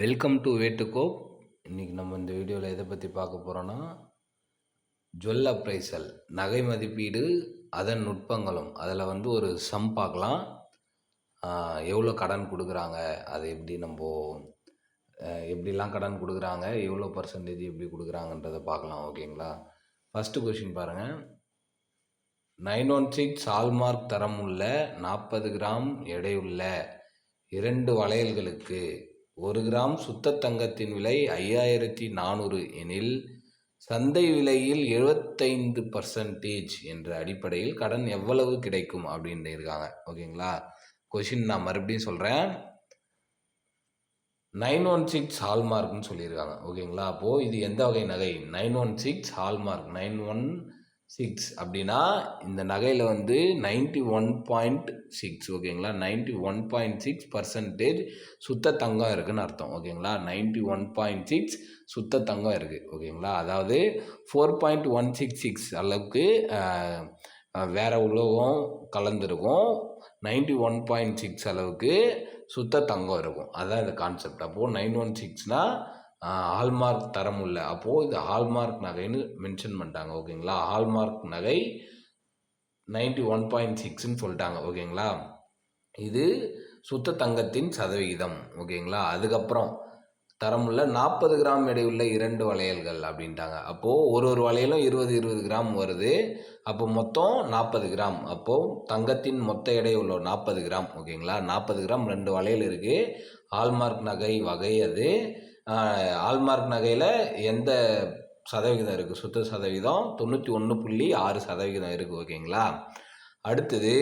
Welcome to வேட்டுக்கோப் இன்றைக்கி நம்ம இந்த வீடியோவில் எதை பற்றி பார்க்க போகிறோன்னா ஜுவல் அப்ரைசல் நகை மதிப்பீடு அதன் நுட்பங்களும். அதில் வந்து ஒரு சம் பார்க்கலாம். எவ்வளோ கடன் கொடுக்குறாங்க அது எப்படி நம்ம எப்படிலாம் கடன் கொடுக்குறாங்க எவ்வளோ பர்சன்டேஜ் எப்படி கொடுக்குறாங்கன்றதை பார்க்கலாம் ஓகேங்களா? ஃபஸ்ட்டு கொஷின் பாருங்கள் நைன் ஒன் சிக்ஸ் ஹால்மார்க் தரம் உள்ள நாற்பது கிராம் எடையுள்ள இரண்டு வளையல்களுக்கு ஒரு கிராம் சுத்த தங்கத்தின் விலை ஐயாயிரத்தி நானூறு எனில் சந்தை விலையில் எழுபத்தைந்து பர்சன்டேஜ் என்ற அடிப்படையில் கடன் எவ்வளவு கிடைக்கும் அப்படின்னு இருக்காங்க. ஓகேங்களா? கொஷின் நான் மறுபடியும் சொல்கிறேன் நைன் ஒன் சிக்ஸ் ஹால்மார்க்னு சொல்லியிருக்காங்க. ஓகேங்களா? அப்போது இது எந்த வகை நகை? Nine one six hallmark nine one six அப்படின்னா இந்த நகையில் வந்து நைன்டி ஒன் பாயிண்ட் சிக்ஸ் ஓகேங்களா? Ninety one point six percentage சுத்த தங்கம் இருக்குதுன்னு அர்த்தம் ஓகேங்களா? நைன்டி ஒன் பாயிண்ட் சிக்ஸ் சுத்த தங்கம் இருக்குது ஓகேங்களா? அதாவது four point one six six அளவுக்கு வேறு உலகம் உலோகம் கலந்துருக்கும். நைன்டி ஒன் பாயிண்ட் சிக்ஸ் அளவுக்கு சுத்த தங்கம் இருக்கும். அதான் இந்த கான்செப்ட் அப்போது நைன் ஒன் சிக்ஸ்னால் ஹால்மார்க் தரம் உள்ள அப்போது இது ஹால்மார்க் நகைன்னு மென்ஷன் பண்ணிட்டாங்க ஓகேங்களா? ஹால்மார்க் நகை நைன்டி ஒன் பாயிண்ட் சிக்ஸ்ன்னு சொல்லிட்டாங்க ஓகேங்களா? இது சுத்த தங்கத்தின் சதவிகிதம் ஓகேங்களா? அதுக்கப்புறம் தரமுள்ள நாற்பது கிராம் எடையுள்ள இரண்டு வளையல்கள் அப்படின்ட்டாங்க. அப்போது ஒரு ஒரு வளையலும் இருபது இருபது கிராம் வருது. அப்போ மொத்தம் நாற்பது கிராம். அப்போது தங்கத்தின் மொத்த எடை உள்ள நாற்பது கிராம் ஓகேங்களா? நாற்பது கிராம் ரெண்டு வளையல் இருக்குது ஹால்மார்க் நகை வகை அது. ஹால்மார்க் நகையில் எந்த சதவிகிதம் இருக்குது சுத்த சதவீதம் தொண்ணூற்றி ஒன்று புள்ளி ஆறு சதவிகிதம் இருக்குது ஓகேங்களா? அடுத்தது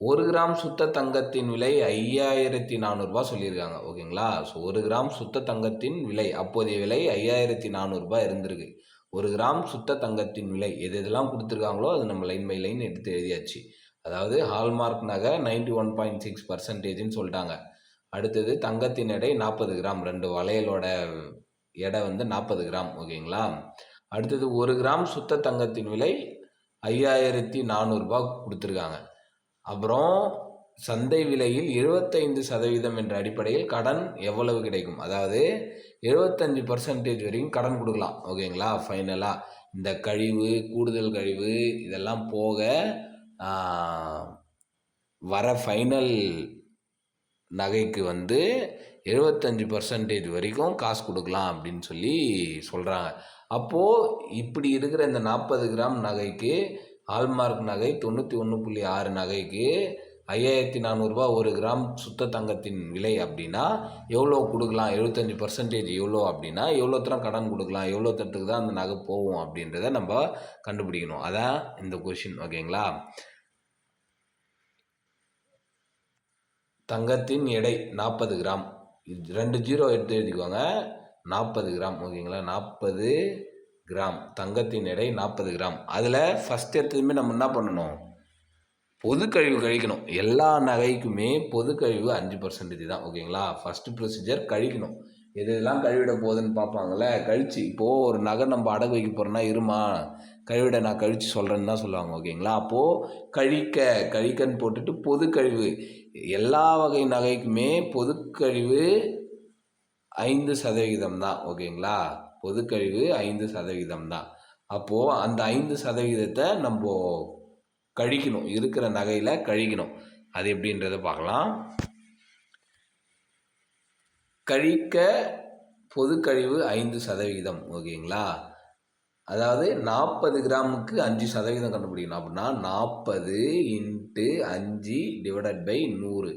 ஒரு கிராம் சுத்த தங்கத்தின் விலை ஐயாயிரத்தி நானூறுரூபா சொல்லியிருக்காங்க ஓகேங்களா? ஸோ ஒரு கிராம் சுத்த தங்கத்தின் விலை அப்போதைய விலை ஐயாயிரத்தி நானூறுரூபா இருந்திருக்கு. ஒரு கிராம் சுத்த தங்கத்தின் விலை எது எதெல்லாம் கொடுத்துருக்காங்களோ அது நம்ம லைன் பை லைன் எடுத்து எழுதியாச்சு. அதாவது ஹால்மார்க் நகை நைன்டி ஒன் பாயிண்ட் சிக்ஸ் பர்சன்டேஜ்னு சொல்லிட்டாங்க. அடுத்தது தங்கத்தின் எடை நாற்பது கிராம். ரெண்டு வளையலோட எடை வந்து நாற்பது கிராம் ஓகேங்களா? அடுத்தது ஒரு கிராம் சுத்த தங்கத்தின் விலை ஐயாயிரத்தி நானூறுரூபா கொடுத்துருக்காங்க. அப்புறம் சந்தை விலையில் இருபத்தைந்து சதவீதம் என்ற அடிப்படையில் கடன் எவ்வளவு கிடைக்கும்? அதாவது எழுபத்தஞ்சு பர்சன்டேஜ் வரைக்கும் கடன் கொடுக்கலாம் ஓகேங்களா? ஃபைனலாக இந்த கழிவு கூடுதல் கழிவு இதெல்லாம் போக வர ஃபைனல் நகைக்கு வந்து எழுபத்தஞ்சு பர்சன்டேஜ் வரைக்கும் காசு கொடுக்கலாம் அப்படின்னு சொல்லி சொல்கிறாங்க அப்போது இப்படி இருக்கிற இந்த நாற்பது கிராம் நகைக்கு ஹால்மார்க் நகை தொண்ணூற்றி ஒன்று புள்ளி ஆறு நகைக்கு ஐயாயிரத்தி நானூறுரூவா ஒரு கிராம் சுத்த தங்கத்தின் விலை அப்படின்னா எவ்வளோ கொடுக்கலாம்? எழுபத்தஞ்சி பர்சன்டேஜ் எவ்வளோ அப்படின்னா எவ்வளோ தரம் கடன் கொடுக்கலாம்? எவ்வளோ தரத்துக்கு தான் அந்த நகை போகும் அப்படின்றத நம்ம கண்டுபிடிக்கணும். அதான் இந்த கொஷின் ஓகேங்களா தங்கத்தின் எடை நாற்பது கிராம். இது ரெண்டு ஜீரோ எடுத்து எழுதிக்கோங்க. நாற்பது கிராம் ஓகேங்களா? நாற்பது கிராம். தங்கத்தின் எடை நாற்பது கிராம். அதில் ஃபஸ்ட் எடுத்ததுமே நம்ம என்ன பண்ணணும்? பொது கழிவு கழிக்கணும். எல்லா நகைக்குமே பொது கழிவு அஞ்சு பர்சன்டேஜ் தான் ஓகேங்களா? ஃபஸ்ட்டு ப்ரொசீஜர் கழிக்கணும். எது எதெல்லாம் கழுவிட போகுதுன்னு பார்ப்பாங்கள்ல கழிச்சு இப்போது ஒரு நகை நம்ம அடகு வைக்க போகிறோன்னா இருமா கழுவிட நான் கழிச்சு சொல்கிறேன்னு தான் சொல்லுவாங்க ஓகேங்களா? அப்போது கழிக்க கழிக்கன்னு போட்டுட்டு பொது கழிவு. எல்லா வகை நகைக்குமே பொது கழிவு ஐந்து சதவிகிதம் தான் ஓகேங்களா? பொது கழிவு ஐந்து சதவிகிதம் தான். அப்போது அந்த ஐந்து சதவிகிதத்தை நம்ம கழிக்கணும் இருக்கிற நகையில் கழிக்கணும். அது எப்படின்றத பார்க்கலாம். கழிக்க பொது கழிவு ஐந்து சதவிகிதம் ஓகேங்களா? அதாவது நாற்பது கிராமுக்கு அஞ்சு சதவீதம் கண்டுபிடிக்கணும். அப்படின்னா நாற்பது இன்ட்டு அஞ்சு டிவைடட் பை நூறு.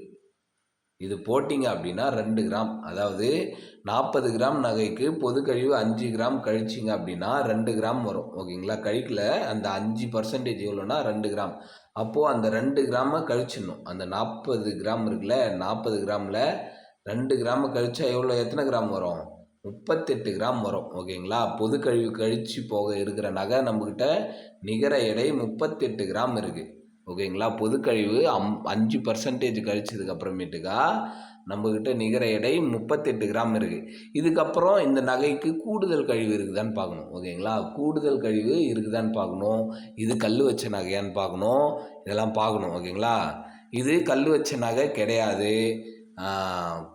இது போட்டிங்க அப்படின்னா ரெண்டு கிராம். அதாவது நாற்பது கிராம் நகைக்கு பொது கழிவு அஞ்சு கிராம் கழிச்சிங்க அப்படின்னா ரெண்டு கிராம் வரும். ஓகேங்களா? கழிக்கல அந்த அஞ்சு பர்சன்டேஜ் எவ்வளோனா ரெண்டு கிராம். அப்போது அந்த ரெண்டு கிராமை கழிச்சிடணும். அந்த நாற்பது கிராம் இருக்குல்ல நாற்பது கிராமில் ரெண்டு கிராம் கழிச்சா எவ்வளோ எத்தனை கிராம் வரும்? முப்பத்தெட்டு கிராம் வரும் ஓகேங்களா? பொது கழிவு கழிச்சு போக இருக்கிற நகை நம்மக்கிட்ட நிகர எடை முப்பத்தெட்டு கிராம் இருக்குது ஓகேங்களா? பொது கழிவு அம் அஞ்சு பர்சன்டேஜ் கழிச்சதுக்கு அப்புறமேட்டுக்கா நம்மக்கிட்ட நிகர எடை முப்பத்தெட்டு கிராம் இருக்குது இதுக்கப்புறம் இந்த நகைக்கு கூடுதல் கழிவு இருக்குதான்னு பார்க்கணும் ஓகேங்களா? கூடுதல் கழிவு இருக்குதான்னு பார்க்கணும். இது கல் வச்ச நகையான்னு பார்க்கணும். இதெல்லாம் பார்க்கணும் ஓகேங்களா? இது கல் வச்ச நகை கிடையாது.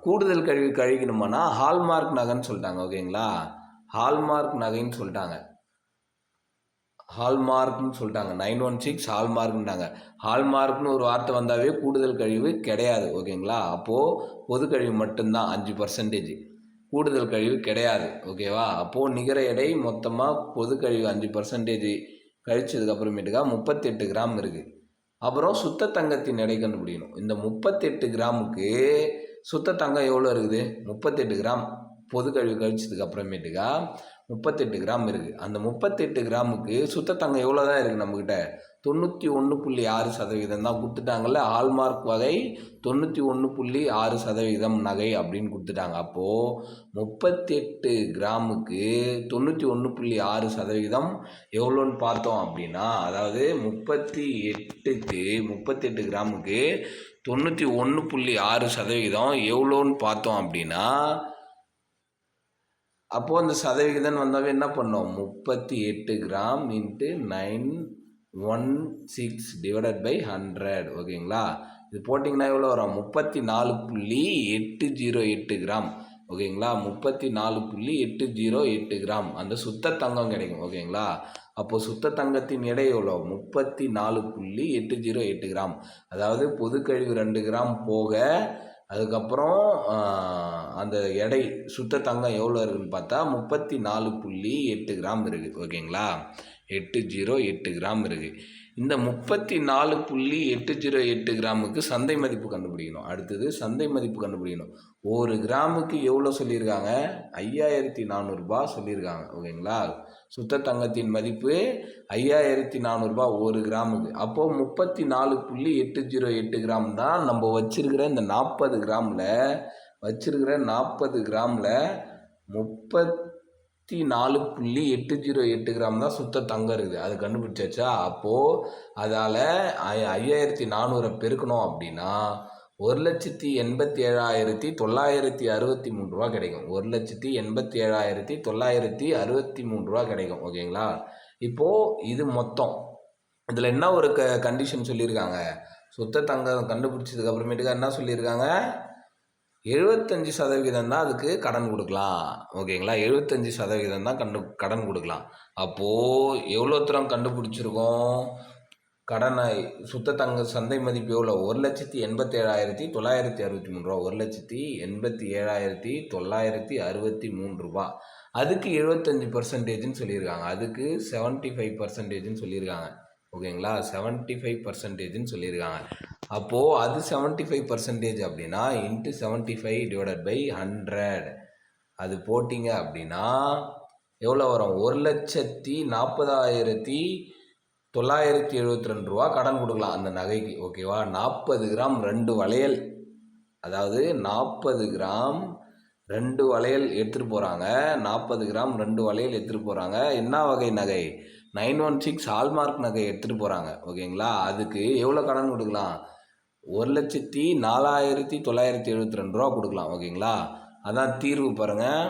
கூடுதல் கழிவு கழிக்கணுமானா ஹால்மார்க் நகைன்னு சொல்லிட்டாங்க ஓகேங்களா? ஹால்மார்க் நகைன்னு சொல்லிட்டாங்க. ஹால்மார்க்னு சொல்லிட்டாங்க. நைன் ஒன் சிக்ஸ் ஹால்மார்க்ன்றாங்க ஹால்மார்க்னு ஒரு வார்த்தை வந்தாவே கூடுதல் கழிவு கிடையாது ஓகேங்களா? அப்போது பொது கழிவு மட்டும்தான் அஞ்சு பர்சன்டேஜ் கூடுதல் கழிவு கிடையாது ஓகேவா? அப்போது நிகர எடை மொத்தமாக பொது கழிவு அஞ்சு பர்சன்டேஜ் கழிச்சதுக்கு அப்புறமேட்டுக்கா முப்பத்தெட்டு கிராம் இருக்குது அப்புறம் சுத்த தங்கத்தின் எடை கண்டுபிடிக்கணும். இந்த முப்பத்தெட்டு கிராமுக்கு சுத்த தங்கம் எவ்வளோ இருக்குது? முப்பத்தெட்டு கிராம். பொது கழிவு கழிச்சதுக்கு அப்புறமேட்டுக்கா முப்பத்தெட்டு கிராம் இருக்குது அந்த முப்பத்தெட்டு கிராமுக்கு சுத்த தங்கம் எவ்வளோ தான் இருக்குது நம்மக்கிட்ட தொண்ணூற்றி ஒன்று புள்ளி ஆறு சதவீதம் தான் கொடுத்துட்டாங்கல்ல. ஹால்மார்க் வகை தொண்ணூற்றி ஒன்று புள்ளி ஆறு சதவீதம் நகை அப்படின்னு கொடுத்துட்டாங்க. அப்போது முப்பத்தெட்டு கிராமுக்கு தொண்ணூற்றி ஒன்று புள்ளி ஆறு சதவீதம் எவ்வளோன்னு பார்த்தோம் அப்படின்னா அதாவது முப்பத்தி எட்டுக்கு முப்பத்தெட்டு கிராமுக்கு தொண்ணூற்றி ஒன்று புள்ளி ஆறு சதவீதம் எவ்வளோன்னு பார்த்தோம் அப்படின்னா அப்போது அந்த சதவிகிதம் வந்தாவே என்ன பண்ணோம்? முப்பத்தி எட்டு gram into nine one six divided by hundred ஓகேங்களா இது போட்டிங்கன்னா எவ்வளோ வரும்? முப்பத்தி நாலு புள்ளி எட்டு ஜீரோ எட்டு கிராம். ஓகேங்களா முப்பத்தி நாலு புள்ளி எட்டு ஜீரோ எட்டு கிராம். அந்த சுத்த தங்கம் கிடைக்கும். ஓகேங்களா அப்போது சுத்த தங்கத்தின் எடை எவ்வளோ முப்பத்தி நாலு புள்ளி எட்டு ஜீரோ எட்டு கிராம். அதாவது பொதுக்கழிவு ரெண்டு கிராம் போக அதுக்கப்புறம் அந்த எடை சுத்த தங்கம் எவ்வளோ இருக்குதுன்னு பார்த்தா முப்பத்தி நாலு புள்ளி எட்டு கிராம் இருக்குது ஓகேங்களா எட்டு ஜீரோ எட்டு கிராம் இருக்குது இந்த முப்பத்தி நாலு புள்ளி எட்டு ஜீரோ எட்டு கிராமுக்கு சந்தை மதிப்பு கண்டுபிடிக்கணும். அடுத்தது சந்தை மதிப்பு கண்டுபிடிக்கணும். ஒரு கிராமுக்கு எவ்வளோ சொல்லியிருக்காங்க? ஐயாயிரத்தி நானூறுரூபா சொல்லியிருக்காங்க. ஓகேங்களா? சுத்த தங்கத்தின் மதிப்பு ஐயாயிரத்தி நானூறுரூபா ஒரு கிராமுக்கு. அப்போது முப்பத்தி நாலு புள்ளி எட்டு ஜீரோ எட்டு கிராம் தான் நம்ம வச்சிருக்கிற இந்த நாற்பது கிராமில் வச்சிருக்கிற நாற்பது கிராமில் முப்பத் முப்பத்தி நாலு புள்ளி எட்டு ஜீரோ எட்டு கிராம் தான் சுத்த தங்கம் இருக்குது. அது கண்டுபிடிச்சாச்சா? அப்போது அதால் ஐயாயிரத்தி நானூறை பெருக்கணும் அப்படின்னா ஒரு லட்சத்தி எண்பத்தி ஏழாயிரத்தி தொள்ளாயிரத்தி அறுபத்தி மூணு ரூபா கிடைக்கும். ஒரு லட்சத்தி எண்பத்தி ஏழாயிரத்தி தொள்ளாயிரத்தி அறுபத்தி மூணு ரூபா கிடைக்கும். ஓகேங்களா? இப்போது இது மொத்தம். இதில் என்ன ஒரு க கண்டிஷன் சொல்லியிருக்காங்க? சுத்த தங்கம் கண்டுபிடிச்சதுக்கு அப்புறமேட்டுக்கா என்ன சொல்லியிருக்காங்க? எழுபத்தஞ்சி சதவீதம் தான் அதுக்கு கடன் கொடுக்கலாம். ஓகேங்களா? எழுபத்தஞ்சு சதவீதம் தான் கண்டு கடன் கொடுக்கலாம். அப்போது எவ்வளோ தூரம் கண்டுபிடிச்சிருக்கோம்? கடனை சுத்த தங்க சந்தை மதிப்பு எவ்வளோ ஒரு லட்சத்தி எண்பத்தி ஏழாயிரத்தி தொள்ளாயிரத்தி அறுபத்தி மூணு ரூபா. ஒரு லட்சத்தி எண்பத்தி ஏழாயிரத்தி தொள்ளாயிரத்தி அறுபத்தி மூணு ரூபா. அதுக்கு எழுபத்தஞ்சி பர்சன்டேஜ்னு சொல்லியிருக்காங்க. அதுக்கு செவன்ட்டி ஃபைவ் பர்சன்டேஜ்னு சொல்லியிருக்காங்க. ஓகேங்களா? செவன்ட்டி ஃபைவ் பர்சன்டேஜ்னு சொல்லியிருக்காங்க. அப்போது அது செவன்ட்டி ஃபைவ் பர்சன்டேஜ் அப்படின்னா into seventy five divided by hundred அது போட்டிங்க அப்படின்னா எவ்வளோ வரும்? ஒரு லட்சத்தி நாற்பதாயிரத்தி தொள்ளாயிரத்தி எழுபத்தி ரெண்டு ரூபா கடன் கொடுக்கலாம் அந்த நகைக்கு ஓகேவா? நாற்பது கிராம் ரெண்டு வளையல். அதாவது நாற்பது கிராம் ரெண்டு வளையல் எடுத்துகிட்டு போகிறாங்க நாற்பது கிராம் ரெண்டு வளையல் எடுத்துகிட்டு போகிறாங்க என்ன வகை நகை? நைன் ஒன் சிக்ஸ் ஹால்மார்க் நகை எடுத்துகிட்டு போகிறாங்க ஓகேங்களா? அதுக்கு எவ்வளோ கடன் கொடுக்கலாம்? ஒரு லட்சத்தி நாலாயிரத்தி தொள்ளாயிரத்தி எழுபத்தி ரெண்டு ரூபா கொடுக்கலாம். ஓகேங்களா? அதான் தீர்வு பாருங்கள்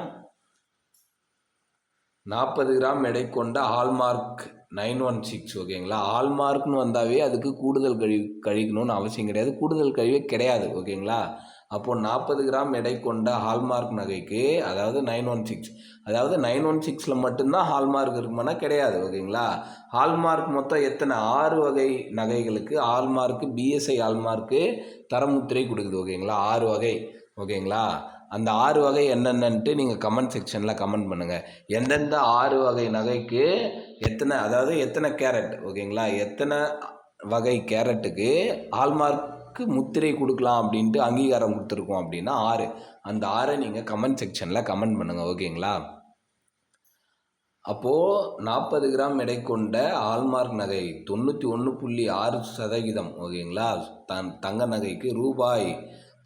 நாற்பது கிராம் எடை கொண்ட ஹால்மார்க் நைன் ஒன் சிக்ஸ். ஓகேங்களா? ஹால்மார்க்னு வந்தாவே அதுக்கு கூடுதல் கழிவு கழிக்கணும்னு அவசியம் கிடையாது. கூடுதல் கழிவே கிடையாது. ஓகேங்களா? அப்போது நாற்பது கிராம் எடை கொண்ட ஹால்மார்க் நகைக்கு அதாவது நைன் ஒன் சிக்ஸ் அதாவது நைன் ஒன் சிக்ஸில் மட்டும்தான் ஹால்மார்க் இருக்குமானா கிடையாது ஓகேங்களா? ஹால்மார்க் மொத்தம் எத்தனை? ஆறு வகை நகைகளுக்கு ஹால்மார்க்கு பிஎஸ்ஐ ஹால்மார்க்கு தரமுத்திரை கொடுக்குது ஓகேங்களா? ஆறு வகை ஓகேங்களா? அந்த ஆறு வகை என்னென்னன்ட்டு நீங்கள் கமெண்ட் செக்ஷனில் கமெண்ட் பண்ணுங்கள் எந்தெந்த ஆறு வகை நகைக்கு எத்தனை அதாவது எத்தனை கேரட் ஓகேங்களா? எத்தனை வகை கேரட்டுக்கு ஹால்மார்க் யாருக்கு முத்திரை கொடுக்கலாம் அப்படின்ட்டு அங்கீகாரம் கொடுத்துருக்கோம் அப்படின்னா ஆறு. அந்த ஆறை நீங்கள் கமெண்ட் செக்ஷனில் கமெண்ட் பண்ணுங்கள் ஓகேங்களா அப்போது நாற்பது கிராம் எடை கொண்ட ஆல்மார்க் நகை தொண்ணூற்றி ஒன்று புள்ளி ஆறு சதவீதம் ஓகேங்களா தன் தங்க நகைக்கு ரூபாய்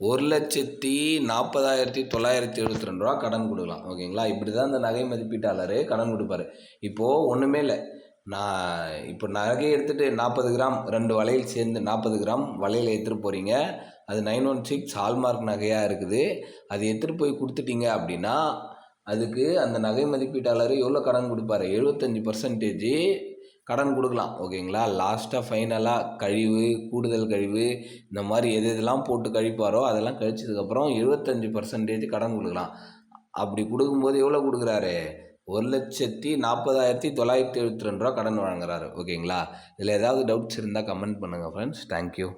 ஒரு லட்சத்தி நாற்பதாயிரத்தி தொள்ளாயிரத்தி எழுபத்தி ரெண்டு ரூபா கடன் கொடுக்கலாம் ஓகேங்களா இப்படி தான் அந்த நகை மதிப்பீட்டாளர் கடன் கொடுப்பாரு. இப்போது ஒன்றுமே இல்லை. நான் இப்போ நகையை எடுத்துகிட்டு நாற்பது கிராம் ரெண்டு வளையல் சேர்ந்து நாற்பது கிராம் வளையல் எடுத்துகிட்டு போகிறீங்க அது நைன் ஒன் சிக்ஸ் ஹால்மார்க் நகையாக இருக்குது. அது எடுத்துகிட்டு போய் கொடுத்துட்டீங்க அப்படின்னா அதுக்கு அந்த நகை மதிப்பீட்டாளர் எவ்வளோ கடன் கொடுப்பாரு? எழுபத்தஞ்சி பர்சன்டேஜ் கடன் கொடுக்கலாம். ஓகேங்களா? லாஸ்ட்டாக ஃபைனலாக கழிவு கூடுதல் கழிவு இந்த மாதிரி எது எதெல்லாம் போட்டு கழிப்பாரோ அதெல்லாம் கழிச்சதுக்கப்புறம் எழுபத்தஞ்சி பர்சன்டேஜ் கடன் கொடுக்கலாம். அப்படி கொடுக்கும்போது எவ்வளோ கொடுக்குறாரு? ஒரு லட்சத்தி நாற்பதாயிரத்தி தொள்ளாயிரத்தி எழுபத்தி ரெண்டு ரூபா கடன் வழங்குறாரு. ஓகேங்களா? இதில் ஏதாவது டவுட்ஸ் இருந்தால் கமெண்ட் பண்ணுங்கள் ஃப்ரெண்ட்ஸ் தேங்க்யூ